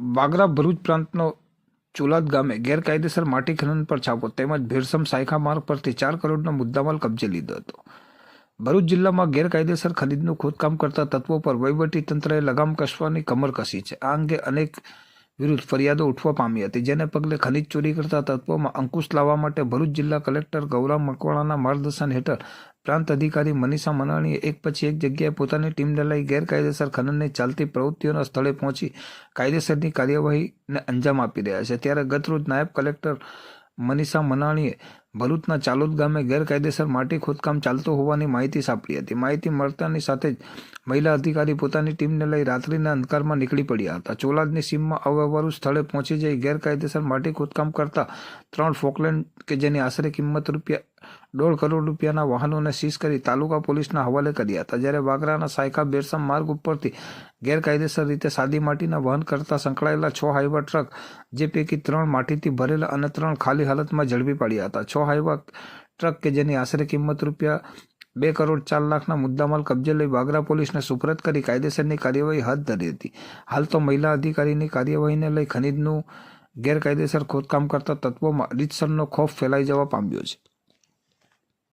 વાગરા ભરૂચ પ્રાંતનો ચુલાદ ગામે ગેરકાયદેસર માટી ખનન પર છાપો તેમજ ભેરસમ સાયખા માર્ગ પરથી ચાર કરોડનો મુદ્દામાલ કબજે લીધો હતો. ભરૂચ જિલ્લામાં ગેરકાયદેસર ખનીજનું ખોદકામ કરતા તત્વો પર વહીવટી તંત્રએ લગામ કસવાની કમર કસી છે. આ અંગે અનેક વિરુદ્ધ ફરિયાદો ઉઠવા પામી હતી, જેને પગલે ખનીજ ચોરી કરતા તત્વોમાં અંકુશ લાવવા માટે ભરૂચ જિલ્લા કલેક્ટર ગૌરામ મકવાણાના માર્ગદર્શન હેઠળ પ્રાંત અધિકારી મનીષા મનાણીએ એક પછી એક જગ્યાએ પોતાની ટીમને લઈ ગેરકાયદેસર ખનનની ચાલતી પ્રવૃત્તિઓના સ્થળે પહોંચી કાયદેસરની કાર્યવાહીને અંજામ આપી રહ્યા છે. ત્યારે ગતરોજ નાયબ કલેક્ટર મનીષા મનાણીએ ભરૂચના ચાલોદ ગામે ગેરકાયદેસર માટી ખોદકામ ચાલતું હોવાની માહિતી સાંપડી હતી. માહિતી મળતાની સાથે જ મહિલા અધિકારી પોતાની ટીમને લઈ રાત્રિના અંધકારમાં નીકળી પડ્યા હતા. ચોલાદની સીમમાં અવ્યવહારુ સ્થળે પહોંચી જઈ ગેરકાયદેસર માટી ખોદકામ કરતા ત્રણ ફોકલેન્ડ કે જેની આશરે કિંમત રૂપિયા દોઢ કરોડ રૂપિયાના વાહનોને સીઝ કરી તાલુકા પોલીસના હવાલે કર્યા હતા. જ્યારે વાગરાના સાયખા બેરસમ માર્ગ ઉપરથી ગેરકાયદેસર રીતે સાદી માટીના વહન કરતા સંકળાયેલા છ હાઈવા ટ્રક, જે પૈકી ત્રણ માટીથી ભરેલા અને ત્રણ ખાલી હાલતમાં ઝડપી પડ્યા હતા. છ હાઈવા ટ્રક કે જેની આશરે કિંમત રૂપિયા બે કરોડ ચાર લાખના મુદ્દામાલ કબજે લઈ વાગરા પોલીસને સુપરત કરી કાયદેસરની કાર્યવાહી હાથ ધરી હતી. હાલ તો મહિલા અધિકારીની કાર્યવાહીને લઈ ખનીજનું ગેરકાયદેસર ખોદકામ કરતા તત્વોમાં રીતસરનો ખોફ ફેલાઈ જવા પામ્યો છે.